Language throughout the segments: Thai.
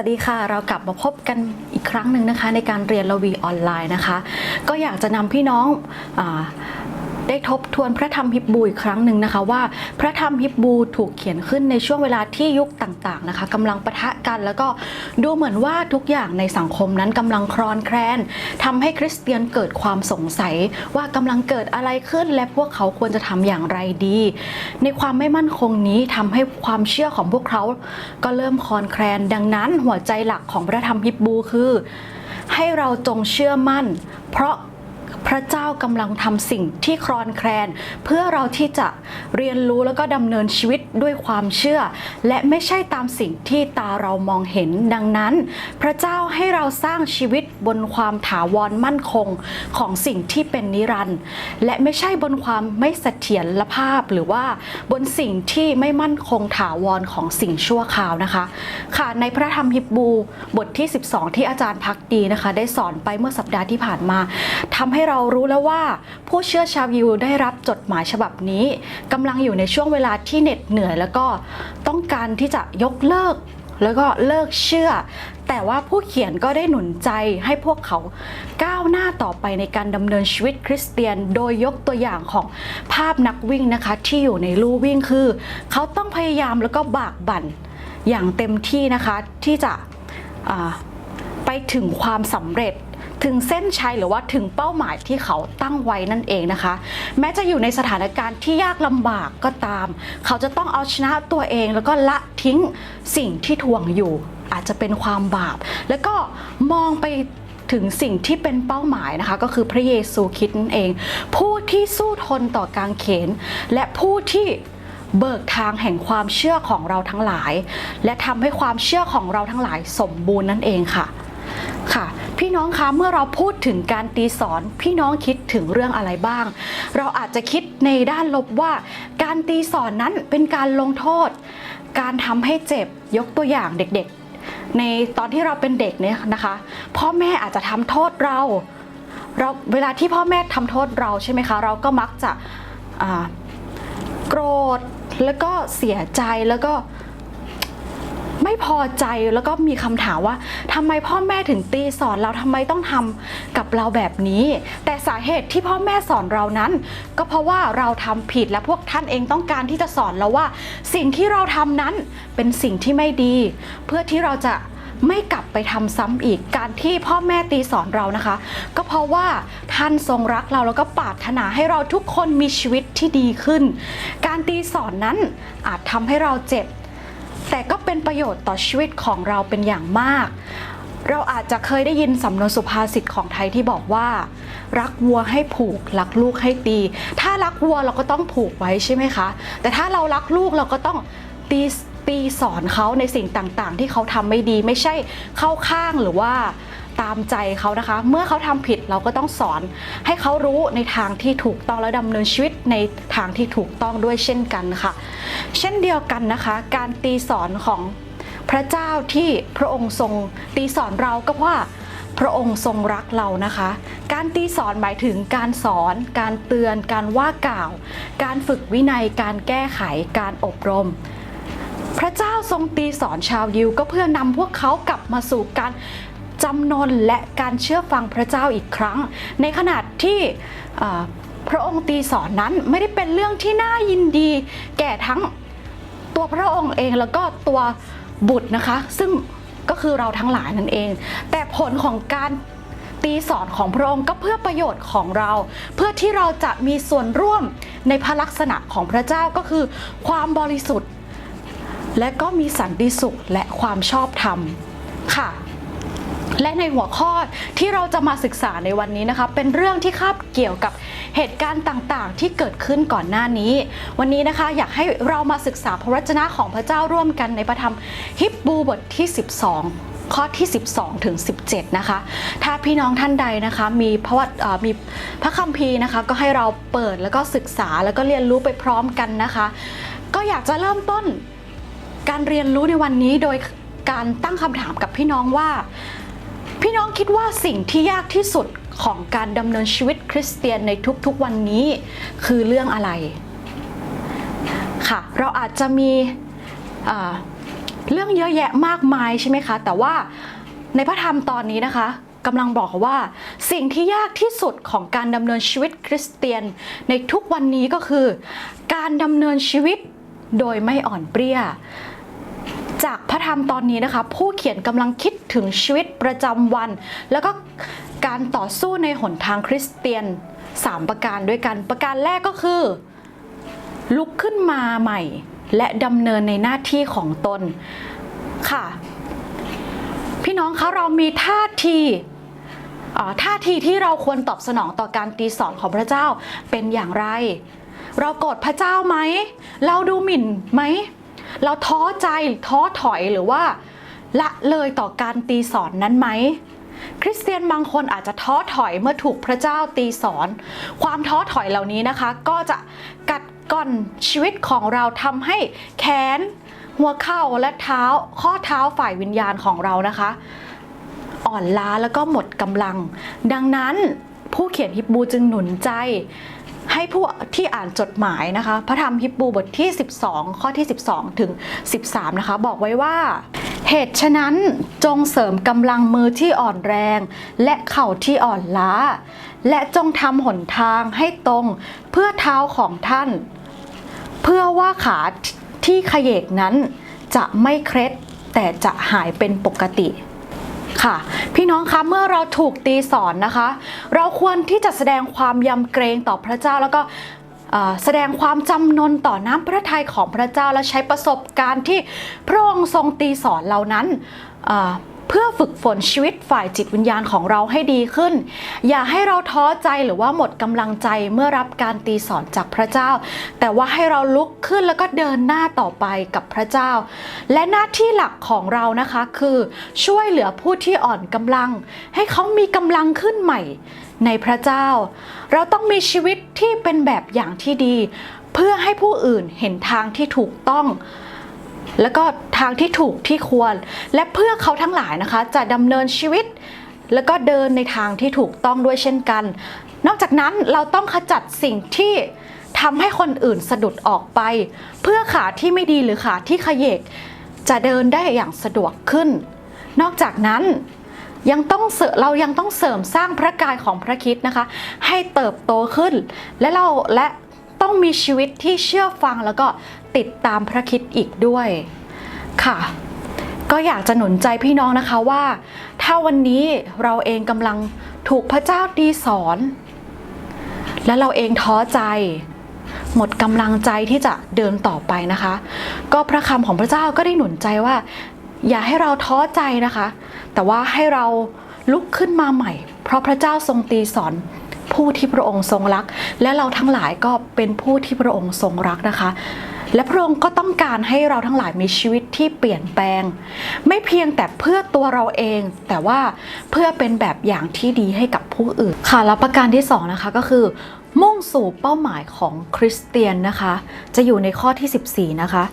วัสดีค่ะ เรากลับมาพบกันอีกครั้งหนึ่งนะคะ ในการเรียนละวีออนไลน์นะคะ ก็อยากจะนำพี่น้องอ ได้ทบทวนพระธรรมฮิบรูอีกครั้งหนึ่งนะคะว่า พระธรรมฮิบรูถูกเขียนขึ้นในช่วงเวลาที่ยุคต่างๆนะคะกำลังปะทะกันแล้วก็ดูเหมือนว่าทุกอย่างในสังคมนั้นกำลังคลอนแคลนทำให้คริสเตียนเกิดความสงสัยว่ากำลังเกิดอะไรขึ้น และพวกเขาควรจะทำอย่างไรดี ในความไม่มั่นคงนี้ทำให้ความเชื่อของพวกเขา ก็เริ่มคลอนแคลนดังนั้นหัวใจหลักของพระธรรมฮิบรูคือให้เราจงเชื่อมั่น เพราะ พระเจ้ากำลังทำสิ่งที่คลอนแคลน เพื่อเราที่จะเรียนรู้แล้วก็ดำเนินชีวิตด้วยความเชื่อ และไม่ใช่ตามสิ่งที่ตาเรามองเห็นดังนั้น พระเจ้าให้เราสร้างชีวิตบนความถาวรมั่นคงของสิ่งที่เป็นนิรันดร์และไม่ใช่บนความไม่เสถียรภาพหรือว่าบนสิ่งที่ไม่มั่นคงถาวรของสิ่งชั่วคราวนะคะ ค่ะในพระธรรมฮิบรูบทที่ 12 ที่อาจารย์พักดีนะคะ ได้สอนไปเมื่อสัปดาห์ที่ผ่านมาทำให้เรารู้แล้วว่า ผู้เชื่อชาวยิวได้รับจดหมายฉบับนี้กำลังอยู่ในช่วงเวลาที่เหน็ดเหนื่อย แล้วก็ต้องการที่จะยกเลิก แล้วก็เลิกเชื่อ แต่ว่าผู้เขียนก็ได้หนุนใจให้พวกเขาก้าวหน้าต่อไปในการดำเนินชีวิตคริสเตียน โดยยกตัวอย่างของภาพนักวิ่งนะคะ ที่อยู่ในลู่วิ่งคือ เขาต้องพยายามแล้วก็บากบั่นอย่างเต็มที่นะคะที่จะไปถึงความสำเร็จ ถึงเส้นชัยหรือว่าถึงเป้าหมายที่เขาตั้งไว้นั่นเองนะคะ แม้จะอยู่ในสถานการณ์ที่ยากลำบากก็ตาม เขาจะต้องเอาชนะตัวเอง แล้วก็ละทิ้งสิ่งที่ทวงอยู่ อาจจะเป็นความบาป แล้วก็มองไปถึงสิ่งที่เป็นเป้าหมายนะคะ ก็คือพระเยซูคริดนั่นเอง ผู้ที่สู้ทนต่อการเขน และผู้ที่เบิกทางแห่งความเชื่อของเราทั้งหลาย และทำให้ความเชื่อของเราทั้งหลายสมบูรณ์นั่นเองค่ะ ค่ะ พี่น้องคะเมื่อเราพูดถึงการตีสอน พี่น้องคิดถึงเรื่องอะไรบ้าง เราอาจจะคิดในด้านลบว่า การตีสอนนั้นเป็นการลงโทษ การทำให้เจ็บยกตัวอย่างเด็กๆ ในตอนที่เราเป็นเด็กเนี่ยนะคะ พ่อแม่อาจจะทำโทษเราเราเวลาที่พ่อแม่ทำโทษเราใช่ไหมคะ เราก็มักจะโกรธแล้วก็เสียใจแล้วก็ ไม่พอใจแล้วก็มีคำถามว่าทำไมพ่อแม่ถึงตีสอนเราทำไมต้องทำกับเราแบบนี้ แต่สาเหตุที่พ่อแม่สอนเรานั้น ก็เพราะว่าเราทำผิดและพวกท่านเองต้องการที่จะสอนเราว่า สิ่งที่เราทำนั้นเป็นสิ่งที่ไม่ดี เพื่อที่เราจะไม่กลับไปทำซ้ำอีกการที่พ่อแม่ตีสอนเรานะคะ ก็เพราะว่าท่านทรงรักเราแล้วก็ปรารถนาให้เราทุกคนมีชีวิตที่ดีขึ้น การตีสอนนั้นอาจทำให้เราเจ็บ แต่ก็เป็นประโยชน์ต่อชีวิตของเราเป็นอย่างมาก เราอาจจะเคยได้ยินสำนวนสุภาษิตของไทยที่บอกว่า รักวัวให้ผูก รักลูกให้ตี ถ้ารักวัวเราก็ต้องผูกไว้ใช่ไหมคะ แต่ถ้าเรารักลูกเราก็ต้องตีตีสอนเขาในสิ่งต่างๆ ที่เขาทำไม่ดีไม่ใช่เข้าข้างหรือว่า ตามใจเขานะคะ เมื่อเขาทำผิดเราก็ต้องสอน ให้เขารู้ในทางที่ถูกต้องและดำเนินชีวิตในทางที่ถูกต้องด้วยเช่นกันค่ะ เช่นเดียวกันนะคะ การตีสอนของพระเจ้าที่พระองค์ทรงตีสอนเราก็ว่าพระองค์ทรงรักเรานะคะ การตีสอนหมายถึงการสอน การเตือน การว่ากล่าว การฝึกวินัย การแก้ไข การอบรม พระเจ้าทรงตีสอนชาวยิวก็เพื่อนำพวกเขากลับมาสู่การ จำนนและการเชื่อฟังพระเจ้าอีกครั้ง ในขณะที่พระองค์ตีสอนนั้นไม่ได้เป็นเรื่องที่น่ายินดี แก่ทั้งตัวพระองค์เองแล้วก็ตัวบุตรนะคะ ซึ่งก็คือเราทั้งหลายนั่นเอง แต่ผลของการตีสอนของพระองค์ก็เพื่อประโยชน์ของเรา เพื่อที่เราจะมีส่วนร่วมในพระลักษณะของพระเจ้าก็คือ ความบริสุทธิ์ และก็มีสันติสุขและความชอบธรรมค่ะ และในหัวข้อที่เราจะมาศึกษาในวันนี้นะคะ เป็นเรื่องที่คาบเกี่ยวกับเหตุการณ์ต่างๆ ที่เกิดขึ้นก่อนหน้านี้ วันนี้นะคะอยากให้เรามาศึกษาพระวจนะของพระเจ้าร่วมกันในพระธรรมฮิบรูบทที่ 12ข้อที่ 12 ถึง 17 นะคะ ถ้าพี่น้องท่านใดนะคะ มีพระวัมีพระคัมภีร์นะคะ ก็ให้เราเปิดแล้วก็ศึกษาแล้วก็เรียนรู้ไปพร้อมกันนะคะ ก็อยากจะเริ่มต้นการเรียนรู้ในวันนี้โดยการตั้งคำถามกับพี่น้องว่า พี่น้องคิดว่าสิ่งที่ยากที่สุดของการดำเนินชีวิตคริสเตียนในทุกๆวันนี้คือเรื่องอะไรค่ะเราอาจจะมีเรื่องเยอะแยะมากมายใช่ไหมคะ แต่ว่าในพระธรรมตอนนี้นะคะกำลังบอกว่าสิ่งที่ยากที่สุดของการดำเนินชีวิตคริสเตียนในทุกวันนี้ก็คือ การดำเนินชีวิตโดยไม่อ่อนเปรี้ย จากพระธรรมตอนนี้นะคะ ผู้เขียนกำลังคิดถึงชีวิตประจำวัน แล้วก็การต่อสู้ในหนทางคริสเตียน 3 ประการด้วยกัน ประการแรกก็คือ ลุกขึ้นมาใหม่ และดำเนินในหน้าที่ของตนค่ะ พี่น้องคะเรามีท่าทีท่าทีที่เราควรตอบสนองต่อการตีสอนของพระเจ้าเป็นอย่างไร เราโกรธพระเจ้าไหม เราดูหมิ่นไหม เราท้อใจท้อถอยหรือว่า ละเลยต่อการตีสอนนั้นไหมคริสเตียนบางคนอาจจะท้อถอยเมื่อถูกพระเจ้าตีสอน ความท้อถอยเหล่านี้นะคะ ก็จะกัดก่อนชีวิตของเราทำให้แขน หัวเข่าและเท้า ข้อเท้าฝ่ายวิญญาณของเรานะคะ อ่อนล้าแล้วก็หมดกำลัง ดังนั้นผู้เขียนฮิบรูจึงหนุนใจ ให้ผู้ที่อ่านจดหมายนะคะ พระธรรมฮิบรูบทที่ 12 ข้อที่ 12 ถึง 13 นะคะ บอกไว้ว่าเหตุฉะนั้นจงเสริมกำลังมือที่อ่อนแรง และเข่าที่อ่อนล้า และจงทำหนทางให้ตรงเพื่อเท้าของท่าน เพื่อว่าขาที่ขยเยกนั้นจะไม่เคล็ดแต่จะหายเป็นปกติ ค่ะ พี่น้องคะเมื่อเราถูกตีสอนนะคะ เราควรที่จะแสดงความยำเกรงต่อพระเจ้าแล้วก็แสดงความจำนนต่อน้ำพระทัยของพระเจ้าและใช้ประสบการณ์ที่พระองค์ทรงตีสอนเหล่านั้น เพื่อฝึกฝนชีวิตฝ่ายจิตวิญญาณของเราให้ดีขึ้น อย่าให้เราท้อใจหรือว่าหมดกำลังใจเมื่อรับการตีสอนจากพระเจ้า แต่ว่าให้เราลุกขึ้นแล้วก็เดินหน้าต่อไปกับพระเจ้า และหน้าที่หลักของเรานะคะคือ ช่วยเหลือผู้ที่อ่อนกำลัง ให้เขามีกำลังขึ้นใหม่ในพระเจ้า เราต้องมีชีวิตที่เป็นแบบอย่างที่ดี เพื่อให้ผู้อื่นเห็นทางที่ถูกต้อง แล้วก็ทางที่ถูกที่ควร และเพื่อเขาทั้งหลายนะคะ จะดำเนินชีวิต แล้วก็เดินในทางที่ถูกต้องด้วยเช่นกัน นอกจากนั้นเราต้องขจัดสิ่งที่ทำให้คนอื่นสะดุดออกไป เพื่อขาที่ไม่ดีหรือขาที่ขยเยก จะเดินได้อย่างสะดวกขึ้น นอกจากนั้นยังต้องเสริเรายังต้องเสริมสร้างพระกายของพระคิดนะคะ ให้เติบโตขึ้น และเราและต้องมีชีวิตที่เชื่อฟังแล้วก็ ติดตามพระคิดอีกด้วยค่ะ ก็อยากจะหนุนใจพี่น้องนะคะว่า ถ้าวันนี้เราเองกำลังถูกพระเจ้าตีสอน และเราเองท้อใจ หมดกำลังใจที่จะเดินต่อไปนะคะ ก็พระคำของพระเจ้าก็ได้หนุนใจว่า อย่าให้เราท้อใจนะคะ แต่ว่าให้เราลุกขึ้นมาใหม่ เพราะพระเจ้าทรงตีสอนผู้ที่พระองค์ทรงรัก และเราทั้งหลายก็เป็นผู้ที่พระองค์ทรงรักนะคะ และพระองค์ก็ต้องการให้เราทั้งหลายมีชีวิตที่เปลี่ยนแปลง ไม่เพียงแต่เพื่อตัวเราเอง แต่ว่าเพื่อเป็นแบบอย่างที่ดีให้กับผู้อื่นค่ะแล้วประการที่สองนะคะก็คือ มุ่งสู่เป้าหมายของคริสเตียนนะคะ จะอยู่ในข้อที่ 14 นะคะ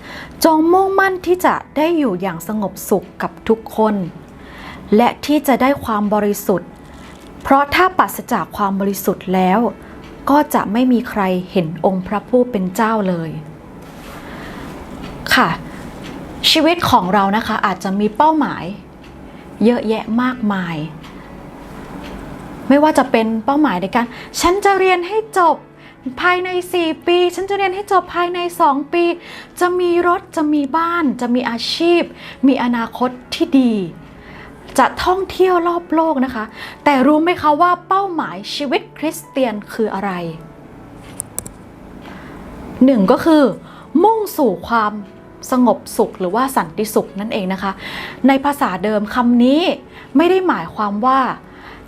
จงมุ่งมั่นที่จะได้อยู่อย่างสงบสุขกับทุกคน และที่จะได้ความบริสุทธิ์ เพราะถ้าปราศจากความบริสุทธิ์แล้ว ก็จะไม่มีใครเห็นองค์พระผู้เป็นเจ้าเลย ค่ะ ชีวิตของเรานะคะอาจจะมีเป้าหมาย เยอะแยะมากมาย ไม่ว่าจะเป็นเป้าหมายในการ ฉันจะเรียนให้จบภายใน 4 ปี ฉันจะเรียนให้จบภายใน 2 ปี จะมีรถจะมีบ้าน จะมีอาชีพ มีอนาคตที่ดี จะท่องเที่ยวรอบโลกนะคะ แต่รู้ไหมคะว่าเป้าหมายชีวิตคริสเตียนคืออะไรหนึ่งก็คือ มุ่งสู่ความ สงบสุขหรือว่าสันติสุขนั่นเองนะคะ ในภาษาเดิมคำนี้ไม่ได้หมายความว่า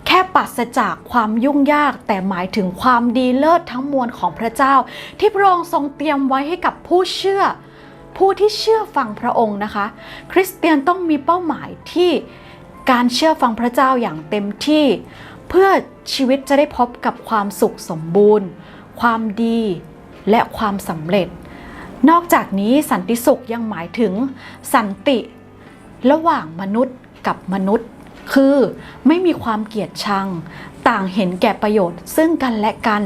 แค่ปราศจากความยุ่งยากแต่หมายถึงความดีเลิศทั้งมวลของพระเจ้า ที่พระองค์ทรงเตรียมไว้ให้กับผู้เชื่อ ผู้ที่เชื่อฟังพระองค์นะคะ คริสเตียนต้องมีเป้าหมายที่การเชื่อฟังพระเจ้าอย่างเต็มที่ เพื่อชีวิตจะได้พบกับความสุขสมบูรณ์ ความดีและความสำเร็จ นอกจากนี้สันติสุขยังหมายถึงสันติ ระหว่างมนุษย์กับมนุษย์ คือไม่มีความเกลียดชัง ต่างเห็นแก่ประโยชน์ซึ่งกันและกัน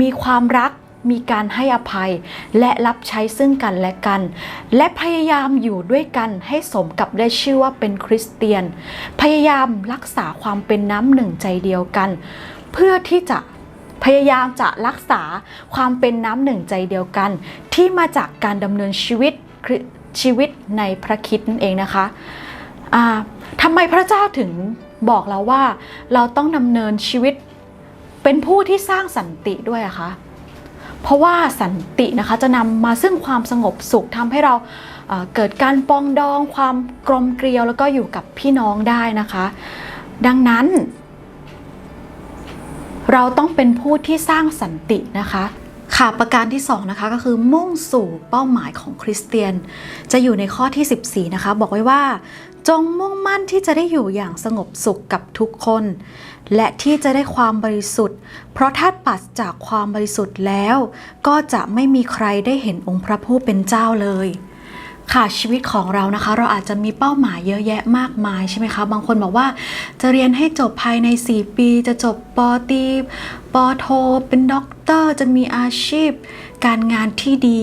มีความรักมีการให้อภัยและรับใช้ซึ่งกันและกัน และพยายามอยู่ด้วยกันให้สมกับได้ชื่อว่าเป็นคริสเตียน พยายามรักษาความเป็นน้ำหนึ่งใจเดียวกัน เพื่อที่จะ พยายามจะรักษาความเป็นน้ำหนึ่งใจเดียวกัน ที่มาจากการดำเนินชีวิตชีวิตในพระคิดนั่นเองนะคะทำไมพระเจ้าถึงบอกเราว่าเราต้องดำเนินชีวิตเป็นผู้ที่สร้างสันติด้วยอะคะเพราะว่าสันตินะคะจะนำมาซึ่งความสงบสุขทำให้เราเกิดการปองดองความกลมเกลียวแล้วก็อยู่กับพี่น้องได้นะคะ ดังนั้น เราต้องเป็นผู้ที่สร้างสันตินะคะค่ะประการที่2นะคะก็คือมุ่งสู่เป้าหมายของคริสเตียน จะอยู่ในข้อที่ 14 นะคะ บอกไว้ว่า จงมุ่งมั่นที่จะได้อยู่อย่างสงบสุขกับทุกคน และที่จะได้ความบริสุทธิ์ เพราะถ้าปัสจากความบริสุทธิ์แล้ว ก็จะไม่มีใครได้เห็นองค์พระผู้เป็นเจ้าเลย ค่ะชีวิตของเรานะคะ เราอาจจะมีเป้าหมายเยอะแยะมากมายใช่ไหมคะ บางคนบอกว่าจะเรียนให้จบภายใน 4 ปี จะจบปอตีปอโท เป็นด็อกเตอร์ จะมีอาชีพ การงานที่ดี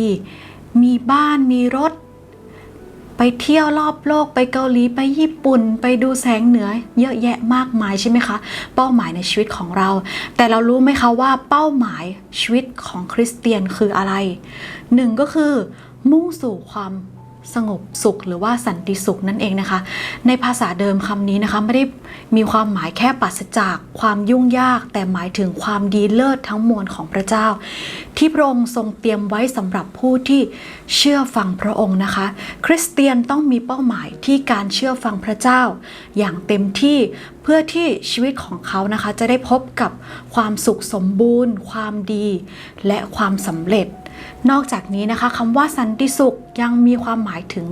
มีบ้านมีรถ ไปเที่ยวรอบโลกไปเกาหลีไปญี่ปุ่น ไปดูแสงเหนือ เยอะแยะมากมายใช่ไหมคะ เป้าหมายในชีวิตของเรา แต่เรารู้ไหมคะว่าเป้าหมายชีวิตของคริสเตียนคืออะไรหนึ่งก็คือมุ่งสู่ความ สงบสุขหรือว่าสันติสุขนั่นเองนะคะ ในภาษาเดิมคำนี้นะคะไม่ได้มีความหมายแค่ปราศจากความยุ่งยาก แต่หมายถึงความดีเลิศทั้งมวลของพระเจ้า ที่พระองค์ทรงเตรียมไว้สำหรับผู้ที่เชื่อฟังพระองค์นะคะ คริสเตียนต้องมีเป้าหมายที่การเชื่อฟังพระเจ้า อย่างเต็มที่เพื่อที่ชีวิตของเขานะคะ จะได้พบกับความสุขสมบูรณ์ ความดี และความสำเร็จ นอกจากนี้นะคะคำว่าสันติสุขยังมีความหมายถึง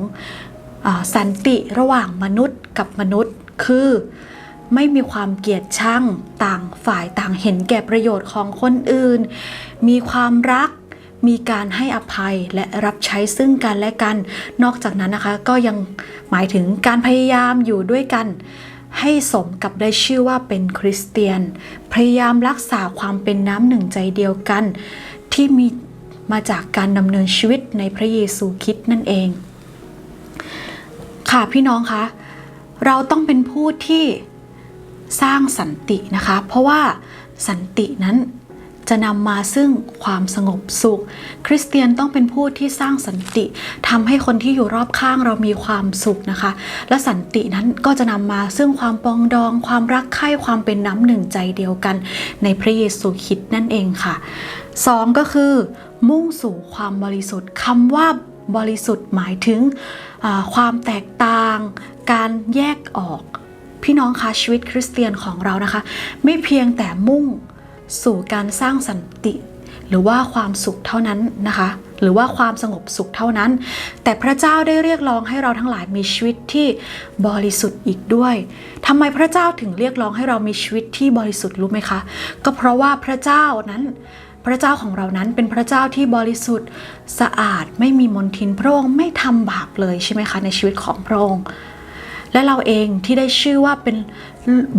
สันติระหว่างมนุษย์กับมนุษย์ คือ ไม่มีความเกลียดชังต่างฝ่ายต่างเห็นแก่ประโยชน์ของคนอื่น มีความรักมีการให้อภัยและรับใช้ซึ่งกันและกัน นอกจากนั้นนะคะก็ยังหมายถึงการพยายามอยู่ด้วยกัน ให้สมกับได้ชื่อว่าเป็นคริสเตียน พยายามรักษาความเป็นน้ำหนึ่งใจเดียวกัน ที่มี มาจากการดำเนินชีวิตในพระเยซูคริสต์นั่นเอง ค่ะพี่น้องคะเราต้องเป็นผู้ที่สร้างสันตินะคะ เพราะว่าสันตินั้นจะนำมาซึ่งความสงบสุข คริสเตียนต้องเป็นผู้ที่สร้างสันติทำให้คนที่อยู่รอบข้างเรามีความสุขนะคะ และสันตินั้นก็จะนำมาซึ่งความปองดอง ความรักใคร่ความเป็นน้ำหนึ่งใจเดียวกัน ในพระเยซูคริสต์นั่นเองค่ะ สองก็คือ มุ่งสู่ความบริสุทธิ์คำว่าบริสุทธิ์หมายถึงความแตกต่าง การแยกออก พี่น้องคะชีวิตคริสเตียนของเรานะคะ ไม่เพียงแต่มุ่งสู่การสร้างสันติ หรือว่าความสุขเท่านั้นนะคะ หรือว่าความสงบสุขเท่านั้น แต่พระเจ้าได้เรียกร้องให้เราทั้งหลายมีชีวิตที่บริสุทธิ์อีกด้วยทำไมพระเจ้าถึงเรียกร้องให้เรามีชีวิตที่บริสุทธิ์รู้ไหมคะ ก็เพราะว่าพระเจ้านั้น พระเจ้าของเรานั้นเป็นพระเจ้าที่บริสุทธิ์สะอาดไม่มีมลทินพระองค์ไม่ทำบาปเลยใช่ไหมคะในชีวิตของพระองค์และเราเองที่ได้ชื่อว่าเป็น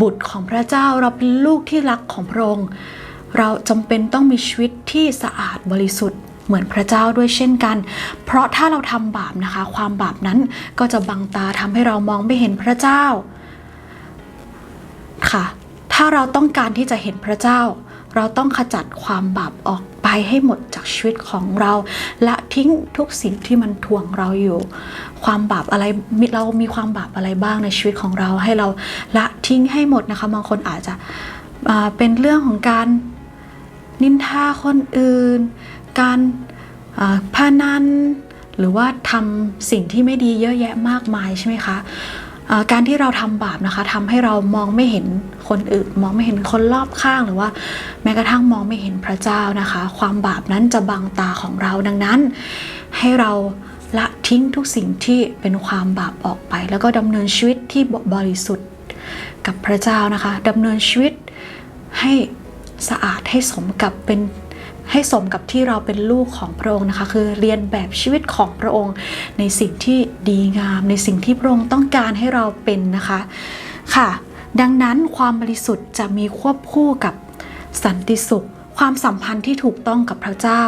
บุตรของพระเจ้าเราเป็นลูกที่รักของพระองค์ เราจำเป็นต้องมีชีวิตที่สะอาดบริสุทธิ์เหมือนพระเจ้าด้วยเช่นกัน เพราะถ้าเราทำบาปนะคะ ความบาปนั้นก็จะบังตาทำให้เรามองไม่เห็นพระเจ้าค่ะ ถ้าเราต้องการที่จะเห็นพระเจ้า เราต้องขจัดความบาปออกไปให้หมดจากชีวิตของเราละทิ้งทุกสิ่งที่มันทวงเราอยู่ ความบาปอะไรเรามีความบาปอะไรบ้างในชีวิตของเราให้เราละทิ้งให้หมดนะคะบางคนอาจจะเป็นเรื่องของการนินทาคนอื่น การอ่าพานันหรือว่าทำสิ่งที่ไม่ดีเยอะแยะมากมายใช่ไหมคะ การที่เราทำบาปนะคะทำให้เรามองไม่เห็นคนอื่น มองไม่เห็นคนรอบข้างหรือว่า แม้กระทั่งมองไม่เห็นพระเจ้านะคะ ความบาปนั้นจะบังตาของเราดังนั้น ให้เราละทิ้งทุกสิ่งที่เป็นความบาปออกไป แล้วก็ดำเนินชีวิตที่บริสุทธิ์กับพระเจ้านะคะดำเนินชีวิตให้สะอาดให้สมกับเป็น ให้สมกับที่เราเป็นลูกของพระองค์นะคะ คือเรียนแบบชีวิตของพระองค์ ในสิ่งที่ดีงาม ในสิ่งที่พระองค์ต้องการให้เราเป็นนะคะค่ะ ดังนั้นความบริสุทธิ์จะมีควบคู่กับสันติสุข ความสัมพันธ์ที่ถูกต้องกับพระเจ้า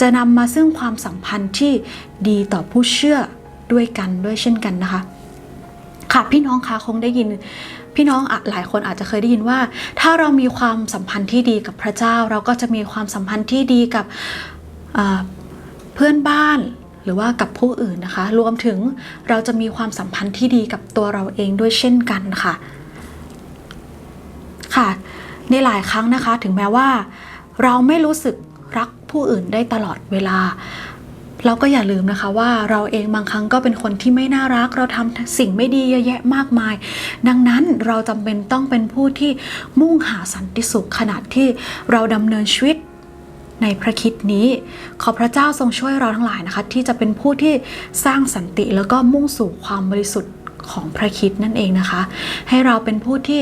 จะนำมาซึ่งความสัมพันธ์ที่ดีต่อผู้เชื่อด้วยกันด้วยเช่นกันนะคะ ค่ะพี่น้องคะคงได้ยิน พี่น้องอหลายคนอาจจะเคยได้ยินว่า ถ้าเรามีความสัมพันธ์ที่ดีกับพระเจ้า เราก็จะมีความสัมพันธ์ที่ดีกับเพื่อนบ้านหรือว่ากับผู้อื่นนะคะ รวมถึงเราจะมีความสัมพันธ์ที่ดีกับตัวเราเองด้วยเช่นกันค่ะ ค่ะ ในหลายครั้งนะคะ ถึงแม้ว่า เราไม่รู้สึกรักผู้อื่นได้ตลอดเวลา เราก็อย่าลืมนะคะว่าเราเองบางครั้งก็เป็นคนที่ไม่น่ารัก เราทำสิ่งไม่ดีเยอะแยะมากมาย ดังนั้นเราจำเป็นต้องเป็นผู้ที่มุ่งหาสันติสุขขณะที่เราดำเนินชีวิตในพระคิดนี้ ขอพระเจ้าทรงช่วยเราทั้งหลายนะคะ ที่จะเป็นผู้ที่สร้างสันติแล้วก็มุ่งสู่ความบริสุทธิ์ของพระคิดนั่นเองนะคะ ให้เราเป็นผู้ที่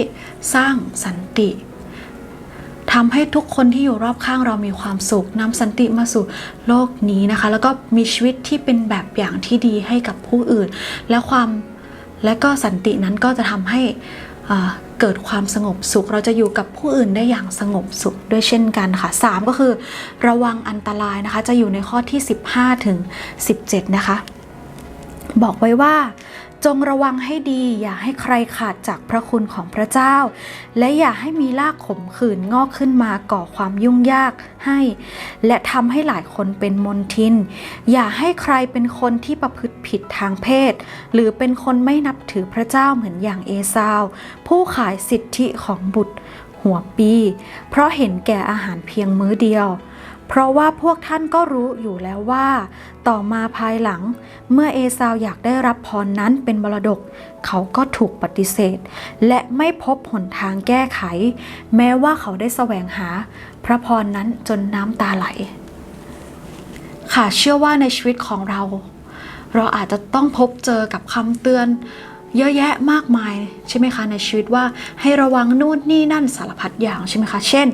สร้างสันติ ทำให้ทุกคนที่อยู่รอบข้างเรามีความสุขนำสันติมาสู่โลกนี้นะคะ แล้วก็มีชีวิตที่เป็นแบบอย่างที่ดีให้กับผู้อื่น และความและก็สันตินั้นก็จะทำให้เกิดความสงบสุข เราจะอยู่กับผู้อื่นได้อย่างสงบสุขด้วยเช่นกันค่ะ 3 ก็คือ ระวังอันตรายนะคะ จะอยู่ในข้อที่ 15 ถึง 17 นะคะ บอกไว้ว่า จงระวังให้ดีอย่าให้ใครขาดจากพระคุณของพระเจ้า และอย่าให้มีรากขมขื่นงอกขึ้นมาก่อความยุ่งยากให้ และทำให้หลายคนเป็นมนทิน อย่าให้ใครเป็นคนที่ประพฤติผิดทางเพศ หรือเป็นคนไม่นับถือพระเจ้าเหมือนอย่างเอซาว ผู้ขายสิทธิของบุตรหัวปี เพราะเห็นแก่อาหารเพียงมื้อเดียว เพราะว่าพวกท่านก็รู้อยู่แล้วว่า ต่อมาภายหลัง เมื่อเอซาวอยากได้รับพรนั้นเป็นมรดก เขาก็ถูกปฏิเสธ และไม่พบหนทางแก้ไข แม้ว่าเขาได้แสวงหา พระพรนั้นจนน้ำตาไหล ค่ะเชื่อว่าในชีวิตของเรา เราอาจจะต้องพบเจอกับคำเตือน เยอะแยะมากมายใช่ไหมคะในชีวิตว่าให้ระวังนู่นนี่นั่นสารพัดอย่างใช่ไหมคะ เช่น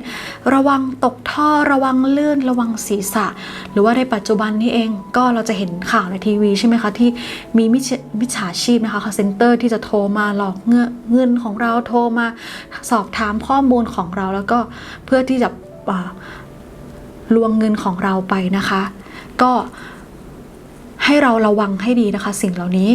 ระวังตกท่อระวังเลื่อนระวังศีรษะ หรือว่าในปัจจุบันนี้เองก็เราจะเห็นข่าวในทีวีใช่ไหมคะที่มีมิจฉาชีพนะคะคาเซ็นเตอร์ที่จะโทรมาหลอกเงินของเราโทรมาสอบถามข้อมูลของเราแล้วก็เพื่อที่จะลวงเงินของเราไปนะคะ ก็ให้เราระวังให้ดีนะคะ สิ่งเหล่านี้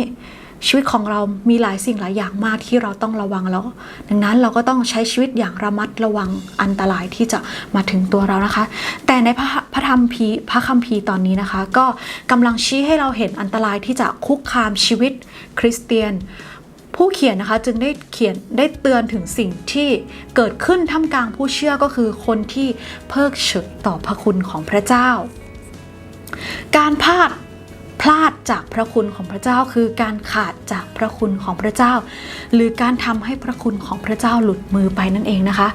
ชีวิตของเรามีหลายสิ่งหลายอย่างมากที่เราต้องระวังแล้ว ดังนั้นเราก็ต้องใช้ชีวิตอย่างระมัดระวังอันตรายที่จะมาถึงตัวเรานะคะ แต่ในพระพระธรรมพีพระคัมภีร์ตอนนี้นะคะ ก็กำลังชี้ให้เราเห็นอันตรายที่จะคุกคามชีวิตคริสเตียน ผู้เขียนนะคะจึงได้เขียนได้เตือนถึงสิ่งที่เกิดขึ้นท่ามกลางผู้เชื่อก็คือคนที่เพิกเฉยต่อพระคุณของพระเจ้า การพลาด พลาดจากพระคุณของพระเจ้า คือการขาดจากพระคุณของพระเจ้า หรือการทำให้พระคุณของพระเจ้าหลุดมือไปนั่นเองนะคะ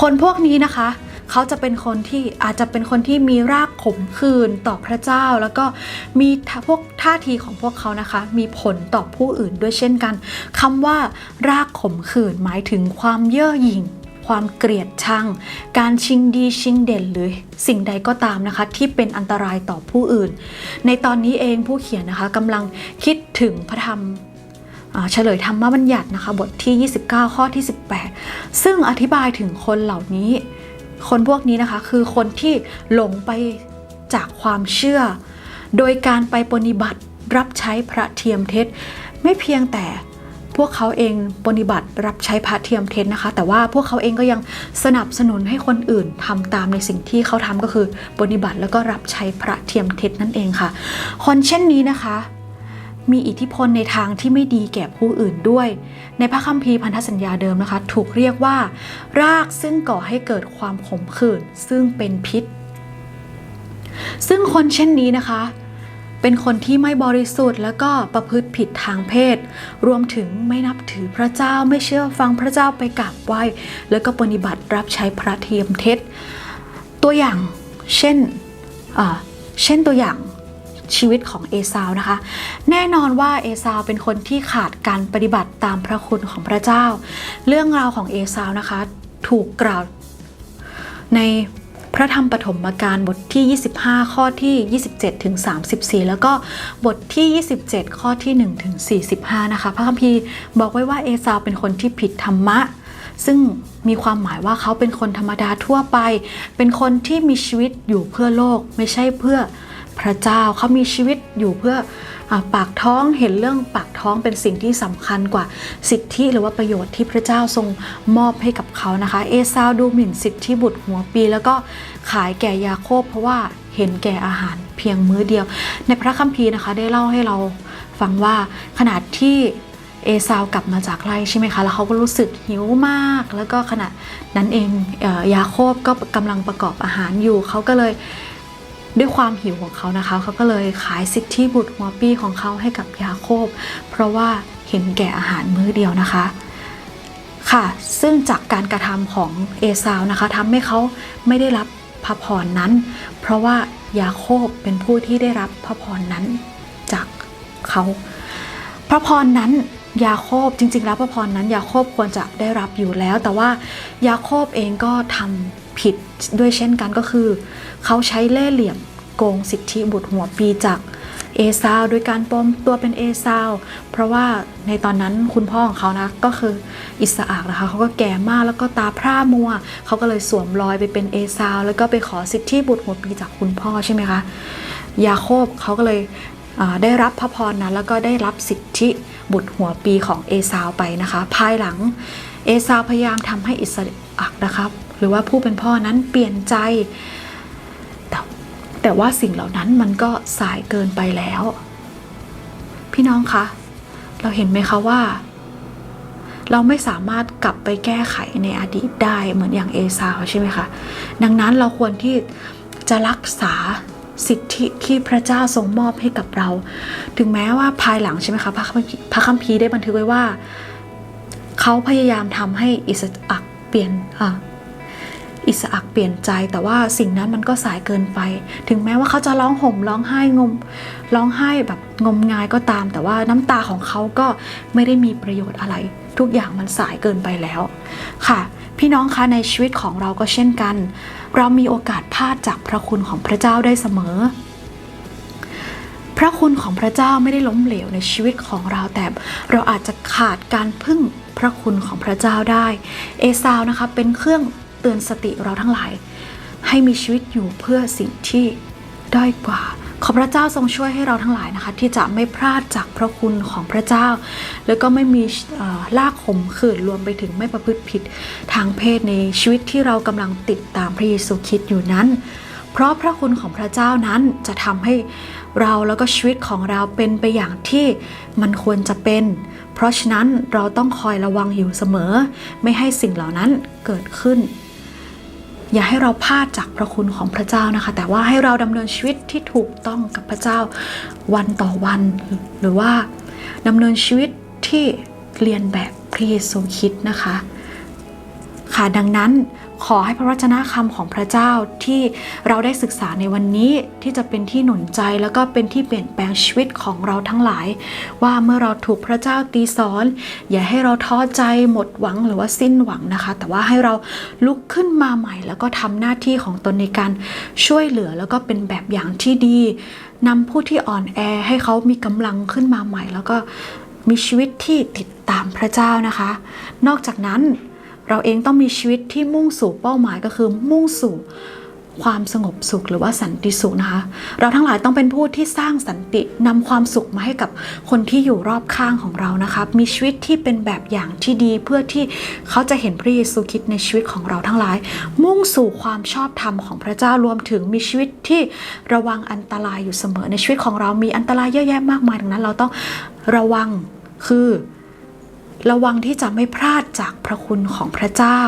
คนพวกนี้นะคะเขาจะเป็นคนที่อาจจะเป็นคนที่มีรากขมขื่นต่อพระเจ้า แล้วก็มีพวกท่าทีของพวกเขานะคะ มีผลต่อผู้อื่นด้วยเช่นกันคำว่ารากขมขื่นหมายถึงความเย่อหยิ่ง ความเกลียดชัง การชิงดีชิงเด่นหรือสิ่งใดก็ตามนะคะที่เป็นอันตรายต่อผู้อื่น ในตอนนี้เองผู้เขียนนะคะกำลังคิดถึงพระธรรมเฉลยธรรมบัญญัตินะคะบทที่ 29 ข้อที่ 18 ซึ่งอธิบายถึงคนเหล่านี้ คนพวกนี้นะคะคือคนที่หลงไปจากความเชื่อ โดยการไปปฏิบัติรับใช้พระเทียมเท็จ ไม่เพียงแต่ พวกเขาเองปฏิบัติรับใช้พระเทียมเท็จนะคะ แต่ว่าพวกเขาเองก็ยังสนับสนุนให้คนอื่นทำตามในสิ่งที่เขาทำก็คือปฏิบัติแล้วก็รับใช้พระเทียมเท็จนั่นเองค่ะ คนเช่นนี้นะคะ มีอิทธิพลในทางที่ไม่ดีแก่ผู้อื่นด้วย ในพระคัมภีร์พันธสัญญาเดิมนะคะ ถูกเรียกว่า รากซึ่งก่อให้เกิดความขมขื่นซึ่งเป็นพิษซึ่งคนเช่นนี้นะคะ เป็นคนที่ไม่บริสุทธิ์แล้วก็ประพฤติผิดทางเพศ รวมถึงไม่นับถือพระเจ้าไม่เชื่อฟังพระเจ้าไปกราบไหว้ แล้วก็ปฏิบัติรับใช้พระเทียมเท็จ ตัวอย่างเช่นเช่นตัวอย่างชีวิตของเอซาวนะคะ แน่นอนว่าเอซาวเป็นคนที่ขาดการปฏิบัติตามพระคุณของพระเจ้า เรื่องราวของเอซาวนะคะ ถูกกล่าวใน พระธรรมปฐมกาลบทที่ 25 ข้อที่ 27ถึง34 แล้วก็บทที่ 27 ข้อที่1ถึง45 นะคะ พระคัมภีร์บอกไว้ว่าเอซาวเป็นคนที่ผิดธรรมะ ซึ่งมีความหมายว่าเขาเป็นคนธรรมดาทั่วไป เป็นคนที่มีชีวิตอยู่เพื่อโลกไม่ใช่เพื่อพระเจ้าเขามีชีวิตอยู่เพื่อ ปากท้องเห็นเรื่องปากท้องเป็นสิ่งที่สำคัญกว่าสิทธิหรือว่าประโยชน์ที่พระเจ้าทรงมอบให้กับเขานะคะ เอซาวดูหมิ่นสิทธิบุตรหัวปี แล้วก็ขายแก่ยาโคบเพราะว่าเห็นแก่อาหารเพียงมื้อเดียว ในพระคัมภีร์นะคะได้เล่าให้เราฟังว่าขนาดที่เอซาวกลับมาจากไร่ใช่ไหมคะ แล้วเขาก็รู้สึกหิวมาก แล้วก็ขณะนั้นเองเอยาโคบก็กำลังประกอบอาหารอยู่ เขาก็เลย ด้วยความหิวของเขานะคะ เขาก็เลยขายสิทธิบุตรหัวปีของเขาให้กับยาโคบ เพราะว่าเห็นแก่อาหารมื้อเดียวนะคะ ค่ะ ซึ่งจากการกระทำของเอซาวนะคะทำให้เขาไม่ได้รับพระพรนั้น เพราะว่ายาโคบเป็นผู้ที่ได้รับพระพรนั้นจากเขาพระพรนั้นยาโคบจริง ๆ แล้วพระพรนั้นยาโคบควรจะได้รับอยู่แล้ว แต่ว่ายาโคบเองก็ทำ ผิดด้วยเช่นกันก็คือ เขาใช้เล่เหลี่ยมโกงสิทธิบุตรหัวปีจากเอซาวโดยการปลอมตัวเป็นเอซาวเพราะว่าในตอนนั้นคุณพ่อของเขานะก็คืออิสอักนะคะเขาก็แก่มากแล้วก็ตาพร่ามัว เขาก็เลยสวมรอยไปเป็นเอซาวแล้วก็ไปขอสิทธิบุตรหัวปีจากคุณพ่อใช่ไหมคะยาโคบเขาก็เลยได้รับพระพรนั้นแล้วก็ได้รับสิทธิบุตรหัวปีของเอซาวไปนะคะ ภายหลังเอซาวพยายามทำให้อิสอักนะครับ รือว่าผู้เป็นพ่อนั้นเปลี่ยนใจ แต่แต่ว่าสิ่งเหล่านั้นมันก็สายเกินไปแล้ว พี่น้องคะ เราเห็นไหมคะว่า เราไม่สามารถกลับไปแก้ไขในอดีตได้เหมือนอย่างเอซาวใช่ไหมคะ ดังนั้นเราควรที่จะรักษาสิทธิที่พระเจ้าทรงมอบให้กับเรา ถึงแม้ว่าภายหลังใช่ไหมคะพระคัมภีร์พระคัมภีร์ได้บันทึกไว้ว่า เขาพยายามทำให้อิสอักเปลี่ยนอะ อิสอักเปลี่ยนใจแต่ว่าสิ่งนั้นมันก็สายเกินไป ถึงแม้ว่าเขาจะร้องห่มร้องไห้งมร้องไห้แบบงมงายก็ตาม แต่ว่าน้ำตาของเขาก็ไม่ได้มีประโยชน์อะไร ทุกอย่างมันสายเกินไปแล้วค่ะ พี่น้องคะในชีวิตของเราก็เช่นกัน เรามีโอกาสพลาดจากพระคุณของพระเจ้าได้เสมอพระคุณของพระเจ้าไม่ได้ล้มเหลวในชีวิตของเราแต่เราอาจจะขาดการพึ่งพระคุณของพระเจ้าได้ เอซาวนะคะเป็นเครื่อง เตือนสติเราทั้งหลาย ให้มีชีวิตอยู่เพื่อสิ่งที่ด้อยกว่า ขอพระเจ้าทรงช่วยให้เราทั้งหลายนะคะ ที่จะไม่พลาดจากพระคุณของพระเจ้า แล้วก็ไม่มีเอ่อลากขมขื่นรวมไปถึงไม่ประพฤติผิดทางเพศในชีวิตที่เรากำลังติดตามพระเยซูคริสต์อยู่นั้น เพราะพระคุณของพระเจ้านั้นจะทำให้เราแล้วก็ชีวิตของเราเป็นไปอย่างที่มันควรจะเป็น เพราะฉะนั้นเราต้องคอยระวังอยู่เสมอ ไม่ให้สิ่งเหล่านั้นเกิดขึ้น อย่าให้เราพลาดจากพระคุณของพระเจ้านะคะ แต่ว่าให้เราดำเนินชีวิตที่ถูกต้องกับพระเจ้าวันต่อวัน หรือว่าดำเนินชีวิตที่เรียนแบบพระเยซูคริสต์นะคะ ค่ะดังนั้น ขอให้พระวจนะคำของพระเจ้าที่เราได้ศึกษาในวันนี้ที่จะเป็นที่หนุนใจแล้วก็เป็นที่เปลี่ยนแปลงชีวิตของเราทั้งหลาย ว่าเมื่อเราถูกพระเจ้าตีสอน อย่าให้เราท้อใจหมดหวังหรือว่าสิ้นหวังนะคะ แต่ว่าให้เราลุกขึ้นมาใหม่ แล้วก็ทำหน้าที่ของตนในการช่วยเหลือแล้วก็เป็นแบบอย่างที่ดีนำผู้ที่อ่อนแอให้เขามีกำลังขึ้นมาใหม่ แล้วก็มีชีวิตที่ติดตามพระเจ้านะคะ นอกจากนั้น เราเองต้องมีชีวิตที่มุ่งสู่เป้าหมายก็คือมุ่งสู่ความสงบสุขหรือว่าสันติสุขนะคะ เราทั้งหลายต้องเป็นผู้ที่สร้างสันตินำความสุขมาให้กับคนที่อยู่รอบข้างของเรานะคะมีชีวิตที่เป็นแบบอย่างที่ดีเพื่อที่เขาจะเห็นพระเยซูคริสต์ในชีวิตของเราทั้งหลาย มุ่งสู่ความชอบธรรมของพระเจ้ารวมถึงมีชีวิตที่ระวังอันตรายอยู่เสมอในชีวิตของเรามีอันตรายเยอะแยะมากมายดังนั้น เราต้องระวังคือ ระวังที่จะไม่พลาดจากพระคุณของพระเจ้า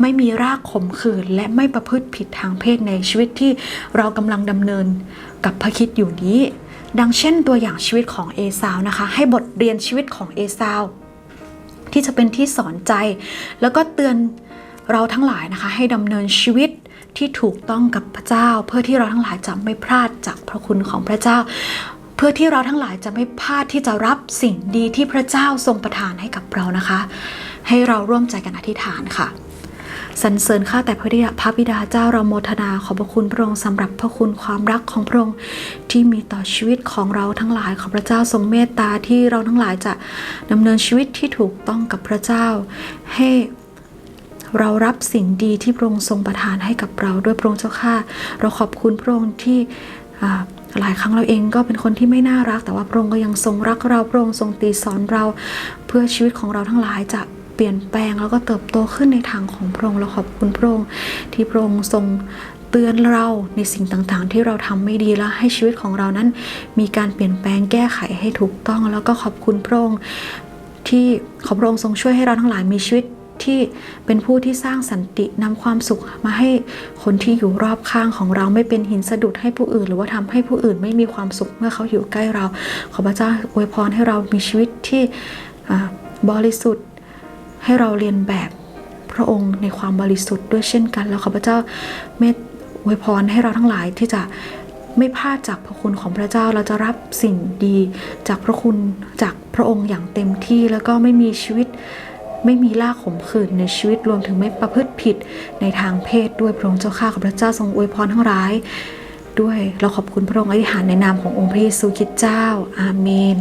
ไม่มีรากขมขื่นและไม่ประพฤติผิดทางเพศในชีวิตที่เรากำลังดำเนินกับพระคิดอยู่นี้ ดังเช่นตัวอย่างชีวิตของเอซาวนะคะ ให้บทเรียนชีวิตของเอซาวที่จะเป็นที่สอนใจ แล้วก็เตือนเราทั้งหลายนะคะ ให้ดำเนินชีวิตที่ถูกต้องกับพระเจ้า เพื่อที่เราทั้งหลายจะไม่พลาดจากพระคุณของพระเจ้า พื่อที่เราทั้งหลายจะไม่พลาดที่จะรับสิ่งดีที่พระเจ้าทรงประทานให้กับเรานะคะ ให้เราร่วมใจกันอธิษฐานค่ะสรรเสริญข้าแต่พระบิดาพระบิดาเจ้าเราโมทนาขอบพระคุณพระองค์สำหรับพระคุณความรักของพระองค์ที่มีต่อชีวิตของเราทั้งหลายขอพระเจ้าทรงเมตตาที่เราทั้งหลายจะดำเนินชีวิตที่ถูกต้องกับพระเจ้า ให้เรารับสิ่งดีที่พระองค์ทรงประทานให้กับเราด้วยพระองค์เจ้าข้าเราขอบคุณพระองค์ที่ อ่หลายครั้งเราเองก็เป็นคนที่ไม่น่ารัก แต่ว่าพระองค์ก็ยังทรงรักเราพระองค์ทรงตีสอนเราเพื่อชีวิตของเราทั้งหลายจะเปลี่ยนแปลงแล้วก็เติบโตขึ้นในทางของพระองค์เราขอบคุณพระองค์ที่พระองค์ทรงเตือนเราในสิ่งต่างๆ ที่เราทำไม่ดีและให้ชีวิตของเรานั้น มีการเปลี่ยนแปลงแก้ไขให้ถูกต้อง แล้วก็ขอบคุณพระองค์ที่ขอพระองค์ทรงช่วยให้เราทั้งหลายมีชีวิต ที่เป็นผู้ที่สร้างสันตินำความสุขมาให้คนที่อยู่รอบข้างของเราไม่เป็นหินสะดุดให้ผู้อื่น หรือว่าทำให้ผู้อื่นไม่มีความสุขเมื่อเขาอยู่ใกล้เรา ขอพระเจ้าอวยพรให้เรามีชีวิตที่บริสุทธิ์ให้เราเรียนแบบพระองค์ในความบริสุทธิ์ด้วยเช่นกันแล้วขอพระเจ้าเมตอวยพรให้เราทั้งหลายที่จะไม่พลาดจากพระคุณของพระเจ้าเราจะรับสิ่งดีจากพระคุณจากพระองค์อย่างเต็มที่แล้วก็ไม่มีชีวิต ไม่มีล่าขมขื่นในชีวิตรวมถึงไม่ประพฤติผิดในทางเพศด้วยพระองค์เจ้าข้าขอพระเจ้าทรงอวยพรทั้งร้าย ด้วยเราขอบคุณพระองค์อธิษฐานในนามขององค์พระเยซูคริสต์เจ้า อาเมน